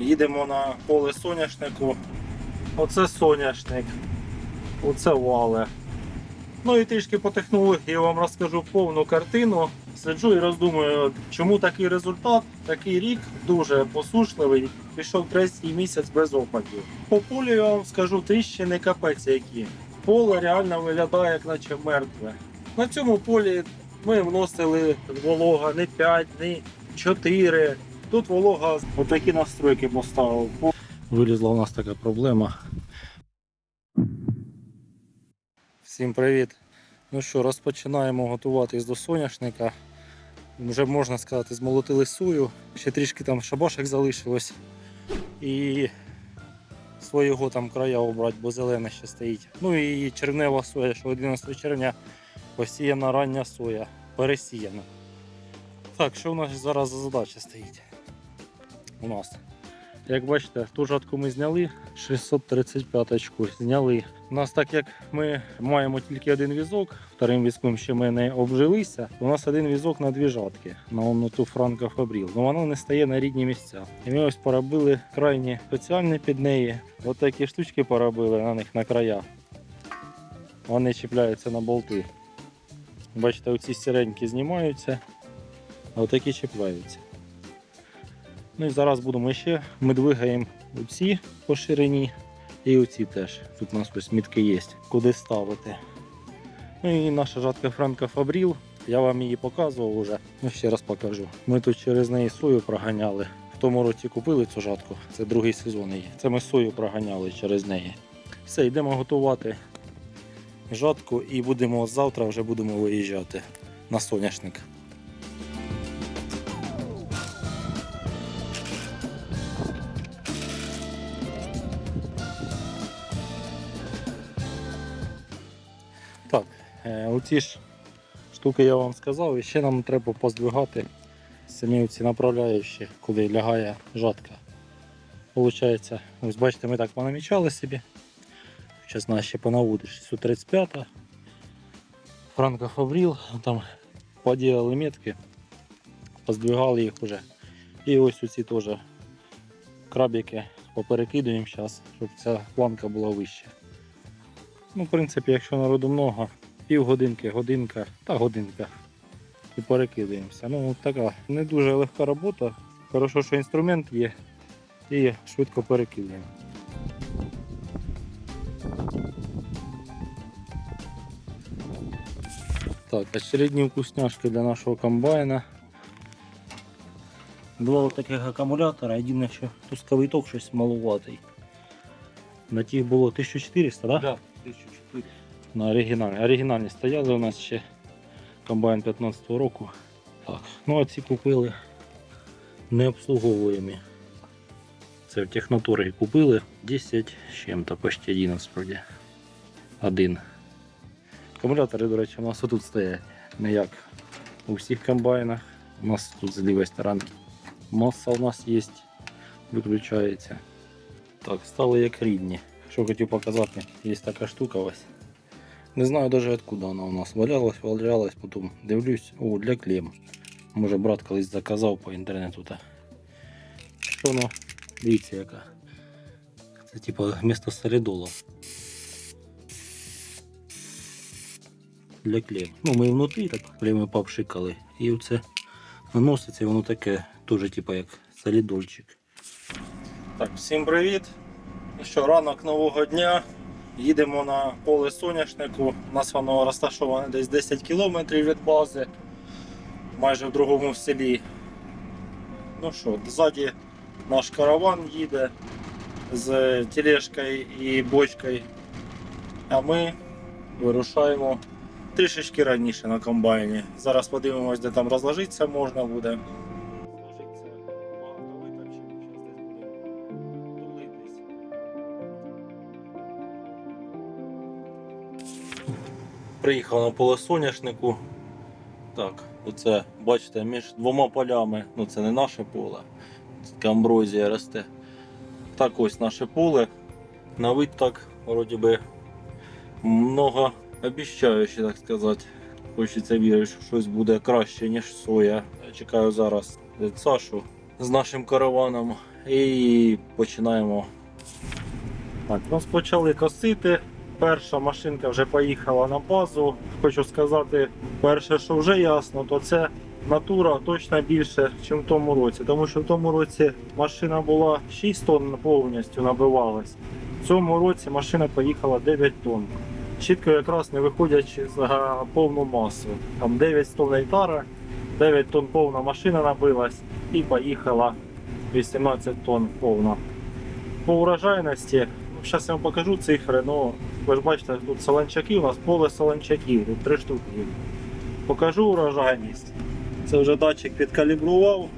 Їдемо на поле соняшнику. Оце соняшник. Оце вале. Ну і трішки по технології я вам розкажу повну картину. Сиджу і роздумую, чому такий результат, такий рік дуже посушливий. Пішов третій місяць без опадів. По полю я вам скажу тріщини капець які. Поле реально виглядає, як наче мертве. На цьому полі ми вносили волога не 5, не 4. Тут волога отакі настройки поставив. Вилізла у нас така проблема. Всім привіт! Ну що, розпочинаємо готуватись до соняшника. Вже можна сказати, змолотили сою. Ще трішки там шабашек залишилось. І свого там края обрати, бо зелене ще стоїть. Ну і червнева соя, що 11 червня посіяна рання соя, пересіяна. Так, що у нас зараз за задача стоїть? У нас. Як бачите, ту жатку ми зняли, 635 очку зняли. У нас так як ми маємо тільки один візок, вторим візком ще ми не обжилися, у нас один візок на дві жатки, на ту Франко Фабріл. Ну воно не стає на рідні місця. І ми ось поробили крайні спеціальні під неї. Ось такі штучки поробили на них на краях. Вони чіпляються на болти. Бачите, оці сіренькі знімаються, а отакі чіпляються. Ну і зараз будемо ще. Ми двигаємо оці по ширині і оці теж. Тут у нас ось мітки є, куди ставити. Ну і наша жатка Франко Фабріл. Я вам її показував уже. Ну ще раз покажу. Ми тут через неї сою проганяли. В тому році купили цю жатку. Це другий сезон її. Це ми сою проганяли через неї. Все, йдемо готувати жатку і будемо завтра вже будемо виїжджати на соняшник. Так, е, оці ж штуки я вам сказав, і ще нам треба поздвигати самі ці направляючі, куди лягає жатка. Получається, ось бачите, ми так понамічали собі. Зараз нас ще понаводиш. Су 35 Франко Фабріл, там поділили метки, поздвигали їх уже. І ось оці теж крабики поперекидуємо зараз, щоб ця планка була вища. Ну, в принципі, якщо народу много, півгодинки, годинка та годинка. І перекидаємося. Ну, така не дуже легка робота. Хорошо, що інструмент є. І швидко перекидаємо. Так, очередні вкусняшки для нашого комбайна. Два таких акумулятора, єдине, що пусковий ток щось малуватий. На тих було 1400, так? Да? Да, 1004. На оригінальні. Оригінальні стояли у нас ще комбайн 15 року. Так, ну а ці купили не обслуговуємі. Це в техноторгі купили 10 з чим-то, почти 11 вроді. Один. Акумулятори, до речі, у нас отут стоять. Не як у всіх комбайнах. У нас тут з лівої сторони. Маса у нас є, виключається. Так, стали як рідні. Що хотів показати, є така штука ось. Не знаю даже откуда вона у нас валялась, валялась, потім дивлюсь, о, для клем. Може брат колись заказав по інтернету. Та. Що воно? Дивіться яка. Це типа вместо солідола. Для клем. Ну ми внутрі так клеми попшикали. І оце наноситься, і воно таке теж типа як солідольчик. Так, всім привіт. Ну що, ранок нового дня. Їдемо на поле соняшнику. У нас воно розташоване десь 10 кілометрів від бази, майже в другому селі. Ну що, ззаді наш караван їде з тележкою і бочкою. А ми вирушаємо трішечки раніше на комбайні. Зараз подивимось, де там розложитися можна буде. Приїхав на поле соняшнику. Так, оце, бачите, між двома полями, ну це не наше поле, це амброзія росте. Так ось наше поле. На вид так, вроді би, много обіщаюче, так сказати. Хочеться вірити, що щось буде краще, ніж соя. Я чекаю зараз Сашу. з нашим караваном і починаємо. Так, розпочали косити. Перша машинка вже поїхала на базу. Хочу сказати, перше, що вже ясно, то це натура точно більше, ніж в тому році. Тому що в тому році машина була 6 тонн повністю набивалась. В цьому році машина поїхала 9 тонн. Чітко якраз не виходячи за повну масу. Там 9 тонн гектара, 9 тонн повна машина набилась і поїхала 18 тонн повна. По урожайності, зараз я вам покажу цифри, ну ви ж бачите, тут солончаки, у нас поле солончаків, тут три штуки. Покажу урожайність. Це вже датчик підкалібрував.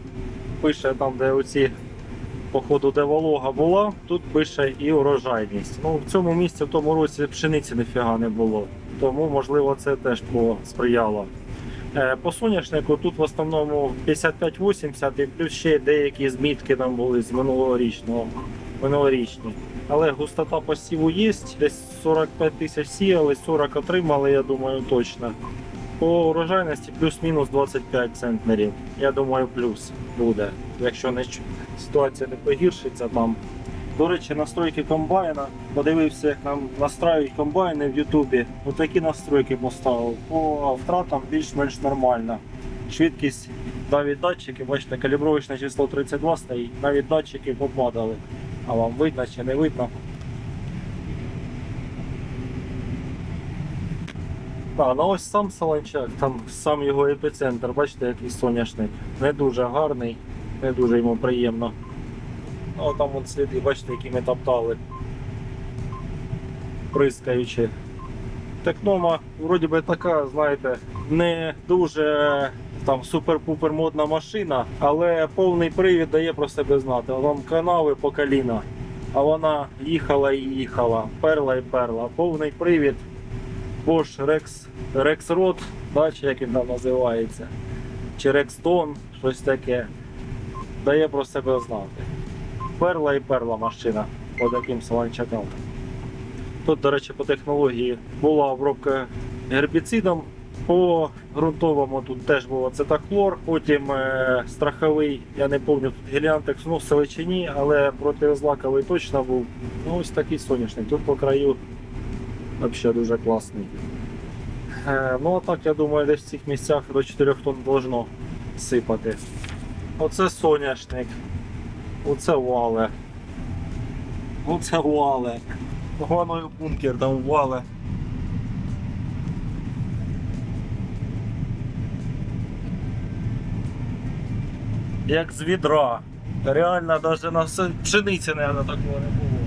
Пише там, де оці, походу, де волога була, тут пише і урожайність. Ну, в цьому місці в тому році пшениці ніфіга не було. Тому, можливо, це теж посприяло. Е, По соняшнику тут в основному 55-80 і плюс ще деякі змітки там були з минулорічного. Минулорічні. Але густота посіву є, десь 45 тисяч сіяли, 40 отримали, я думаю, точно. По урожайності плюс-мінус 25 центнерів. Я думаю, плюс буде, якщо не ситуація не погіршиться там. До речі, настройки комбайна. Подивився, як нам настраюють комбайни в Ютубі. Отакі настройки поставив. По втратам більш-менш нормально. Швидкість навіть датчики, бачите, калібровочне число 32 стоїть, навіть датчики попадали. А вам видно чи не видно? А, ну ось сам Солончак, там сам його епіцентр, бачите, який соняшник. Не дуже гарний, не дуже йому приємно. Ну, там вон сліди, бачите, які ми топтали. Прискаючи. Технома, вроді би така, знаєте, не дуже там супер-пупер модна машина, але повний привід дає про себе знати. Вам канави по коліна. А вона їхала і їхала, перла і перла. Повний привід. Bosch Rex, Rex Rod, да, чи як він там називається. Чи Rexton, щось таке. Дає про себе знати. Перла і перла машина по таким солончакам. Тут, до речі, по технології була обробка гербіцидом. По ґрунтовому тут теж був ацетахлор, потім е, страховий, я не пам'ятаю, тут геліантекс ну, в селечині, але протизлаковий точно був. Ну, ось такий соняшник. Тут по краю взагалі дуже класний. Е, ну а так, я думаю, десь в цих місцях до 4 тонн должно сипати. Оце соняшник. Оце вале. Оце вале. Воно бункер там вале. Як з відра. Реально навіть на все- пшениці, наверное, такого не було.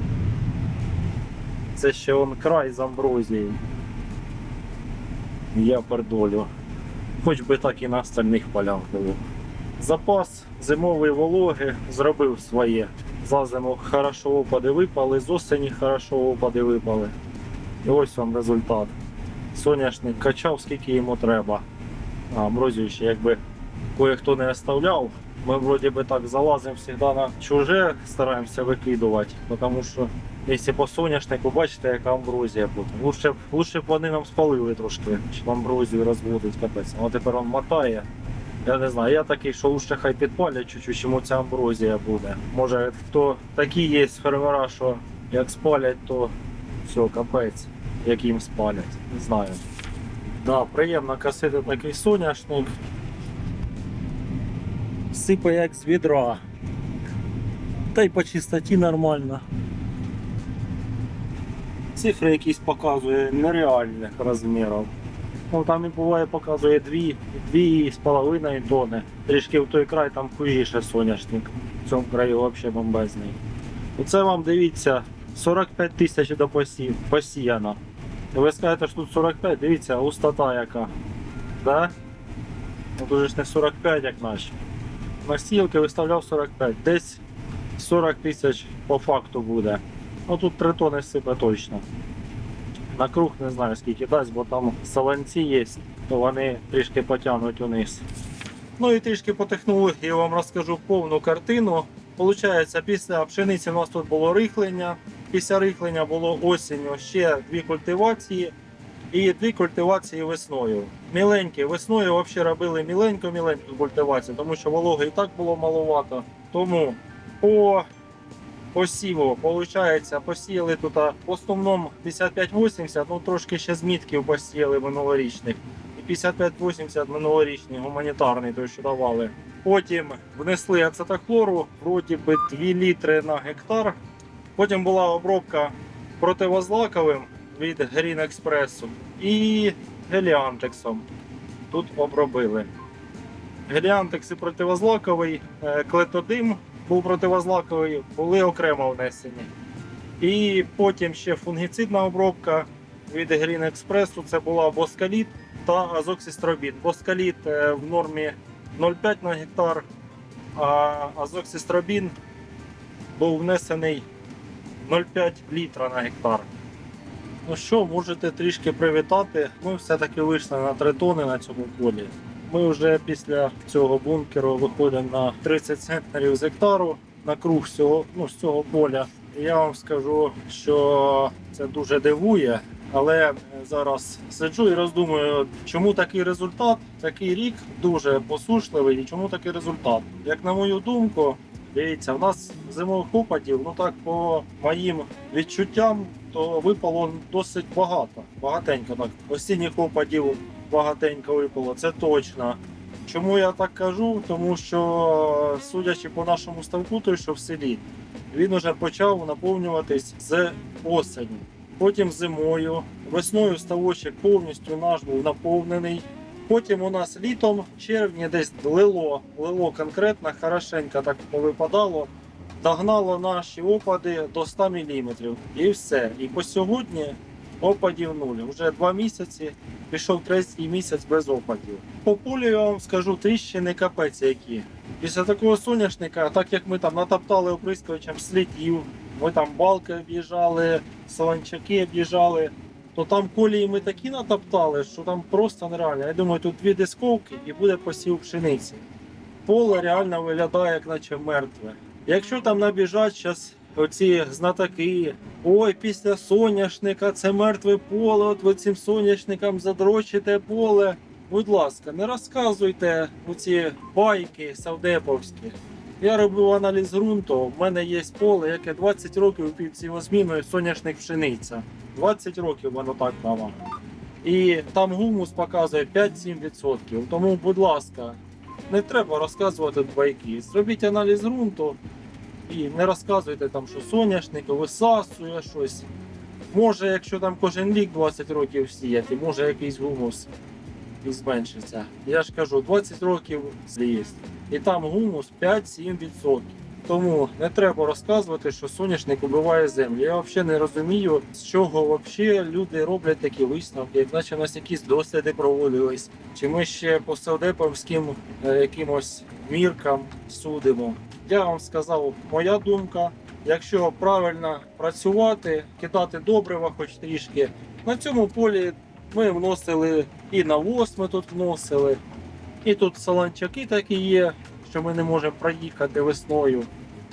Це ще он край з амброзією. Я пердолю. Хоч би так і на остальних полях було. Запас зимової вологи зробив своє. За зиму хорошо опади випали, з осені хорошо опади випали. І ось вам результат. Соняшник качав, скільки йому треба. А ще якби кое-хто не оставляв. Ми вроді би так залазимо завжди на чуже, стараємося викидувати, тому що якщо по соняшнику бачите, яка амброзія буде. Лучше, б- лучше б вони нам спалили трошки, щоб амброзію розводить капець. А тепер він мотає. Я не знаю, я такий, що лучше хай підпалять чуть-чуть, чому ця амброзія буде. Може, хто такі є фермера, що як спалять, то все, капець, як їм спалять. Не знаю. Да, приємно косити такий соняшник. Сипає як з відра. Та й по чистоті нормально. Цифри якісь показує нереальних розмірів. Ну там і буває показує 2, 2,5 тонни. Трішки в той край там хуїше соняшник. В цьому краї взагалі бомбезний. Оце вам дивіться, 45 тисяч до посів, посіяно. Ви скажете, що тут 45, дивіться, густота яка. Да? Ну тут же ж не 45, як наші. На виставляв 45. Десь 40 тисяч по факту буде. Ну тут 3 тони сипе точно. На круг не знаю скільки дасть, бо там саланці є, то вони трішки потягнуть униз. Ну і трішки по технології вам розкажу повну картину. Получається, після пшениці у нас тут було рихлення. Після рихлення було осінню ще дві культивації і дві культивації весною. Міленькі. Весною взагалі робили міленьку-міленьку культивацію, тому що вологи і так було маловато. Тому по посіву, виходить, посіяли тут в основному 55-80, ну трошки ще змітків посіяли минулорічних. І 55-80 минулорічний гуманітарний, той, що давали. Потім внесли ацетохлору, вроді би 2 літри на гектар. Потім була обробка противозлаковим від Green Express і геліантексом. Тут обробили. Геліантекс і противозлаковий, е, клетодим був противозлаковий, були окремо внесені. І потім ще фунгіцидна обробка від Green Express. Це була боскаліт та азоксістробін. Боскаліт е, в нормі 0,5 на гектар, а азоксістробін був внесений 0,5 літра на гектар. Ну що, можете трішки привітати. Ми все-таки вийшли на 3 тони на цьому полі. Ми вже після цього бункеру виходимо на 30 центнерів з гектару на круг цього, ну, з цього поля. І я вам скажу, що це дуже дивує. Але зараз сиджу і роздумую, чому такий результат, такий рік дуже посушливий, і чому такий результат. Як на мою думку, дивіться, в нас зимових опадів, ну так по моїм відчуттям, то випало досить багато. Багатенько так. Осінніх опадів багатенько випало, це точно. Чому я так кажу? Тому що, судячи по нашому ставку, той, що в селі, він уже почав наповнюватись з осені. Потім зимою, весною ставочок повністю наш був наповнений. Потім у нас літом, червні десь лило, лило конкретно, хорошенько так повипадало, догнало наші опади до 100 мм. І все. І по сьогодні опадів нуль. Уже два місяці пішов третій місяць без опадів. По полю я вам скажу тріщини капець які. Після такого соняшника, так як ми там натоптали оприскувачем слідів, ми там балки об'їжджали, саланчаки об'їжджали, то там колії ми такі натоптали, що там просто нереально. Я думаю, тут дві дисковки і буде посів пшениці. Поле реально виглядає, як наче мертве. Якщо там набіжать зараз оці знатоки, ой, після соняшника це мертве поле, от ви цим соняшникам задрочите поле. Будь ласка, не розказуйте оці байки савдеповські. Я робив аналіз ґрунту. В мене є поле, яке 20 років під сівозміною соняшник пшениця. 20 років воно так мама. І там гумус показує 5-7%. Тому, будь ласка, не треба розказувати байки. Зробіть аналіз ґрунту і не розказуйте там, що соняшник висасує щось. Може, якщо там кожен рік 20 років сіяти, може якийсь гумус і зменшиться. Я ж кажу, 20 років злість. І там гумус 5-7%. Тому не треба розказувати, що соняшник убиває землю. Я взагалі не розумію, з чого взагалі люди роблять такі висновки, як наче у нас якісь досліди проводились, чи ми ще по савдеповським е, якимось міркам судимо. Я вам сказав, моя думка. Якщо правильно працювати, кидати добрива хоч трішки, на цьому полі ми вносили і навоз ми тут вносили, і тут саланчаки такі є, що ми не можемо проїхати весною.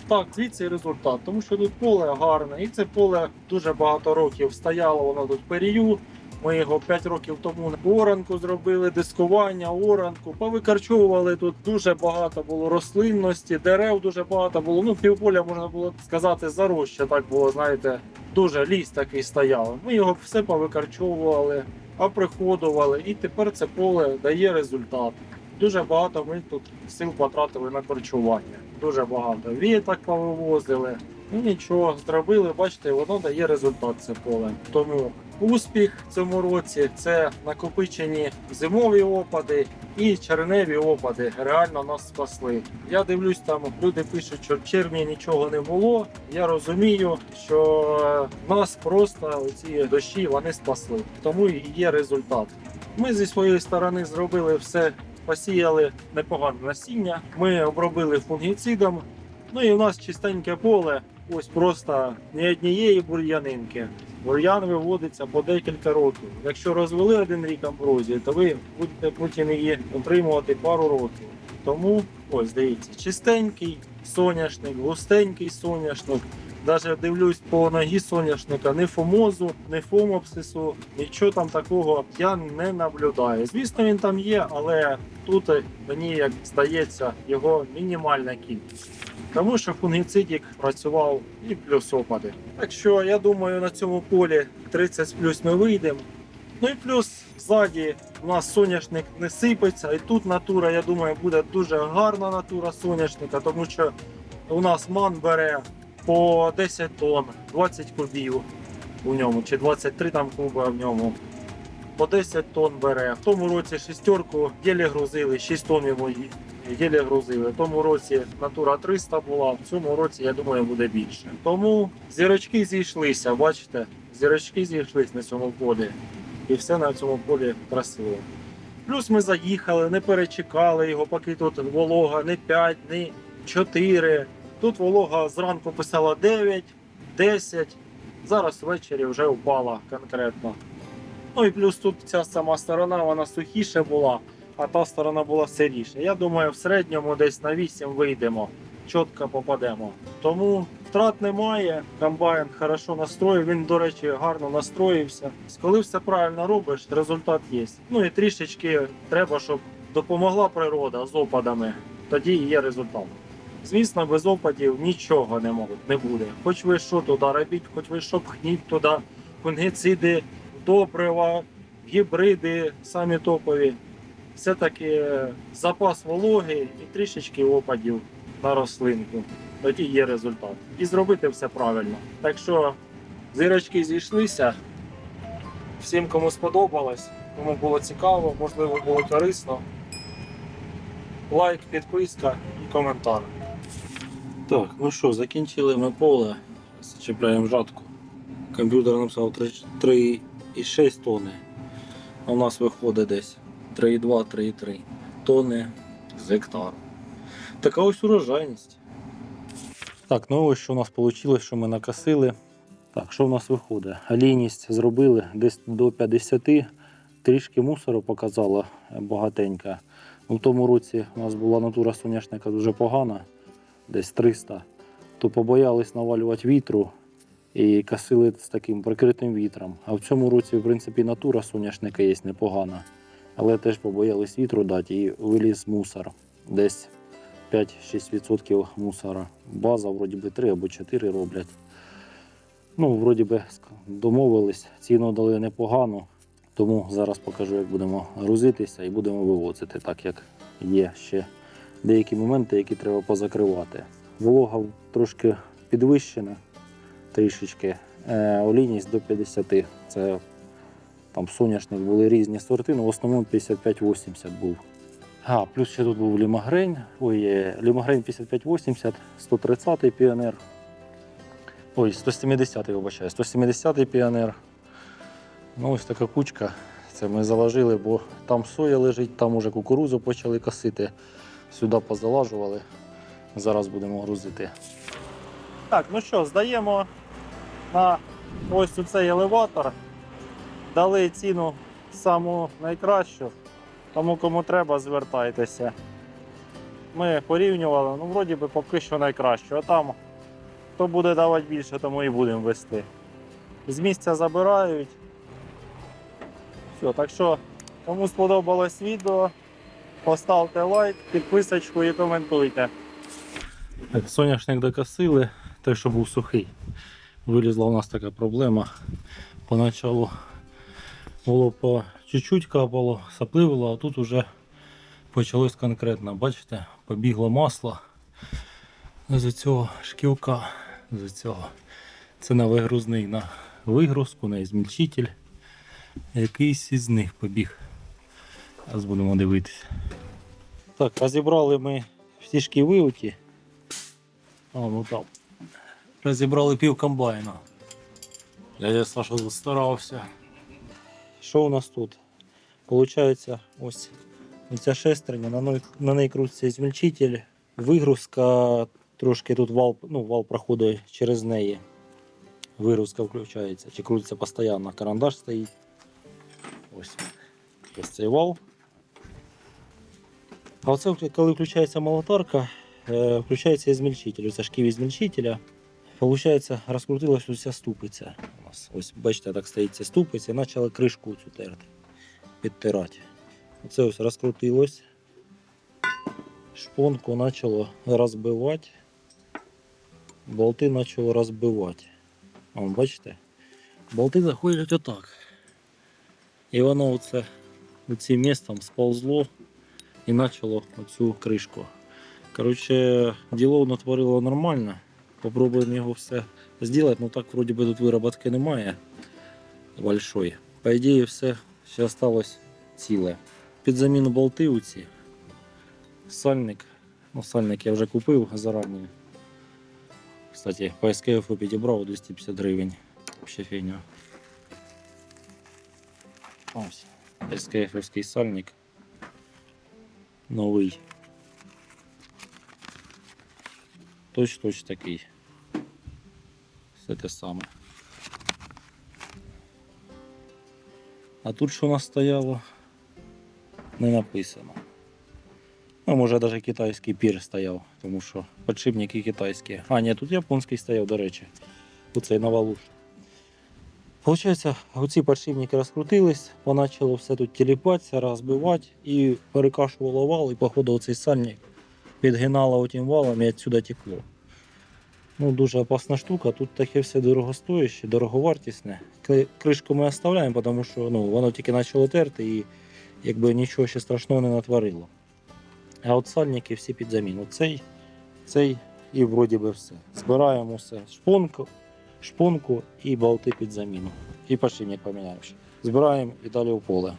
Так, звідси результат, тому що тут поле гарне, і це поле дуже багато років стояло, воно тут перію. Ми його 5 років тому оранку зробили, дискування, оранку, повикарчовували тут дуже багато було рослинності, дерев дуже багато було. Ну, півполя можна було сказати, заросше так було, знаєте, дуже ліс такий стояв. Ми його все повикарчовували, оприходували, і тепер це поле дає результат. Дуже багато ми тут сил потратили на корчування. Дуже багато. Віток повивозили. Ну нічого, зробили, бачите, воно дає результат це поле. Тому успіх в цьому році це накопичені зимові опади і черневі опади. Реально нас спасли. Я дивлюсь, там люди пишуть, що в червні нічого не було. Я розумію, що нас просто ці дощі вони спасли. Тому і є результат. Ми зі своєї сторони зробили все посіяли непогане насіння. Ми обробили фунгіцидом. Ну і у нас чистеньке поле. Ось просто ні однієї бур'янинки. Бур'ян виводиться по декілька років. Якщо розвели один рік амброзії, то ви будете потім її отримувати пару років. Тому ось дивіться, чистенький соняшник, густенький соняшник. Навіть дивлюсь по ногі соняшника, ні фомозу, ні фомопсису, нічого там такого я не наблюдаю. Звісно, він там є, але тут мені як здається його мінімальна кількість. Тому що фунгіцидік працював і плюс опади. Так що я думаю, на цьому полі 30 плюс ми вийдемо. Ну і плюс ззаді у нас соняшник не сипеться, і тут натура, я думаю, буде дуже гарна натура соняшника, тому що у нас ман бере по 10 тонн, 20 кубів у ньому, чи 23 там куба в ньому. По 10 тонн бере. В тому році шістерку єлі грузили, 6 тонн ї- єлі грузили. В тому році натура 300 була, в цьому році, я думаю, буде більше. Тому зірочки зійшлися, бачите, зірочки зійшлись на цьому полі. І все на цьому полі красиво. Плюс ми заїхали, не перечекали його, поки тут волога не 5, не 4. Тут волога зранку писала 9, 10. Зараз ввечері вже впала конкретно. Ну і плюс тут ця сама сторона вона сухіша була, а та сторона була сиріша. Я думаю, в середньому десь на 8 вийдемо, чітко попадемо. Тому втрат немає. Комбайн хорошо настроїв. Він, до речі, гарно настроївся. Коли все правильно робиш, результат є. Ну і трішечки треба, щоб допомогла природа з опадами. Тоді є результат. Звісно, без опадів нічого не можуть, не буде. Хоч ви що туди робіть, хоч ви що пхніть туди, фунгіциди, добрива, гібриди, самі топові. Все-таки запас вологи і трішечки опадів на рослинку. Тоді є результат. І зробити все правильно. Так що зірочки зійшлися. Всім, кому сподобалось, кому було цікаво, можливо, було корисно. Лайк, підписка і коментар. Так, ну що, закінчили ми поле. Зачіпляємо жатку. Комп'ютер написав 3,6 тонни. А у нас виходить десь 3,2-3,3 тонни з гектару. Така ось урожайність. Так, ну ось що у нас вийшло, що ми накосили. Так, що в нас виходить? Олійність зробили десь до 50, трішки мусору показала багатенько. У тому році у нас була натура соняшника дуже погана, десь 300. То побоялись навалювати вітру і косили з таким прикритим вітром. А в цьому році, в принципі, натура соняшника є непогана. Але теж побоялись вітру дати і виліз мусор. Десь 5-6% мусора. База вроді би 3 або 4 роблять. Ну, вроді би домовились, ціну дали непогану. Тому зараз покажу, як будемо грузитися і будемо вивозити, так як є ще деякі моменти, які треба позакривати. Волога трошки підвищена, трішечки. Е, олійність до 50. Це там соняшник були різні сорти, але в основному 55-80 був. А, плюс ще тут був лімагрень. Ой, е, лімагрень 55-80, 130-й піонер. Ой, 170-й, вибачаю, 170-й піонер. Ну, ось така кучка. Це ми заложили, бо там соя лежить, там уже кукурузу почали косити. Сюди позалажували. Зараз будемо грузити. Так, ну що, здаємо на ось у цей елеватор. Дали ціну саму найкращу. Тому кому треба, звертайтеся. Ми порівнювали, ну вроді би поки що найкраще. А там хто буде давати більше, тому і будемо вести. З місця забирають. Все, так що, кому сподобалось відео, поставте лайк, підписочку і коментуйте. Так, соняшник докосили, той, що був сухий. Вилізла у нас така проблема. Поначалу було по чуть-чуть капало, сапливило, а тут уже почалось конкретно. Бачите, побігло масло з цього шкілка, з цього. Це на вигрузний на вигрузку, на змільчитель. Якийсь із них побіг. Зараз будемо дивитися. Так, розібрали ми всі шківилки. А, ну там. Розібрали пів комбайна. Дядя Саша тут старався. Що у нас тут? Получається, ось ця шестерня, на неї, на неї крутиться змільчитель, вигрузка, трошки тут вал, ну, вал проходить через неї. Вигрузка включається, чи крутиться постійно. Карандаш стоїть. Ось. Ось цей вал. А оце, коли включається молотарка, е, включається змільчитель. Це шків змільчителя. Получається, розкрутилась уся ступиця. У нас. Ось, бачите, так стоїть ця ступиця і почали кришку цю терти, підтирати. Оце ось розкрутилось. Шпонку почало розбивати. болти почало розбивати. Вон, бачите? Болти заходять отак. І воно оце цим містом сползло і почало оцю кришку. Коротше, діло натворило нормально. Попробуємо його все зробити. Ну так вроді би тут вироботки немає большої. По ідеї, все ще осталось ціле. Під заміну болти у ці. Сальник. Ну, сальник я вже купив зарані. Кстати, по SKF підібрав 250 гривень. Ще фігня. Ось. SKF сальник. Новий. Точ-точ такий. Все те саме. А тут що у нас стояло? Не написано. Ну, може навіть китайський пір стояв, тому що подшипники китайські. А, ні, тут японський стояв, до речі. Оцей на. Получається, оці подшипники розкрутились, почало все тут тіліпатися, розбивати і перекашувало вал, і походу оцей сальник підгинало отим валом і відсюди текло. Ну, дуже опасна штука. Тут таке все дорогостояще, дороговартісне. Кришку ми оставляємо, тому що ну, воно тільки почало терти і якби нічого ще страшного не натворило. А от сальники всі під заміну. Цей, цей і вроді би все. Збираємо все. Шпонку, шпонку і болти під заміну. І пошивник поміняємо. Збираємо і далі в поле.